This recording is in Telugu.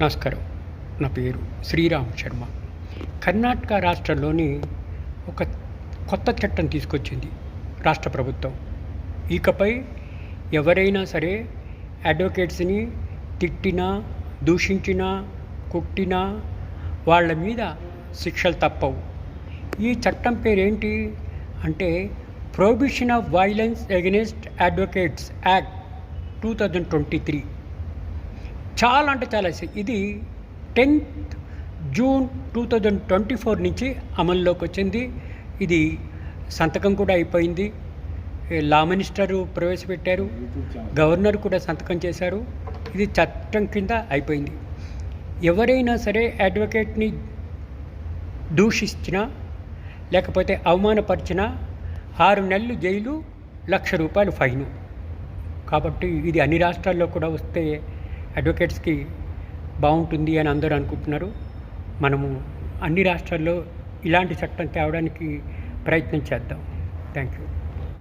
నమస్కారం. నా పేరు శ్రీరామ్ శర్మ. కర్ణాటక రాష్ట్రంలోని ఒక కొత్త చట్టం తీసుకొచ్చింది రాష్ట్ర ప్రభుత్వం. ఇకపై ఎవరైనా సరే అడ్వకేట్స్ని తిట్టినా దూషించినా కుట్టినా వాళ్ళ మీద శిక్షలు తప్పవు. ఈ చట్టం పేరేంటి? అంటే prohibition of violence against advocates act two thousand twenty three చాలా అంటే చాలా ఇది tenth June two thousand twenty four నుంచి అమల్లోకి వచ్చింది. ఇది సంతకం కూడా అయిపోయింది. లా మినిస్టరు ప్రవేశపెట్టారు. గవర్నర్ కూడా సంతకం చేశారు. ఇది చట్టం కింద అయిపోయింది. ఎవరైనా సరే అడ్వకేట్ని దూషించినా లేకపోతే అవమానపరిచినా ఆరు నెలలు జైలు లక్ష రూపాయలు ఫైను. కాబట్టి ఇది అన్ని రాష్ట్రాల్లో కూడా వస్తే అడ్వకేట్స్కి బాగుంటుంది అని అందరూ అనుకుంటున్నారు. మనము అన్ని రాష్ట్రాల్లో ఇలాంటి చట్టం తేవడానికి ప్రయత్నం చేద్దాం. Thank you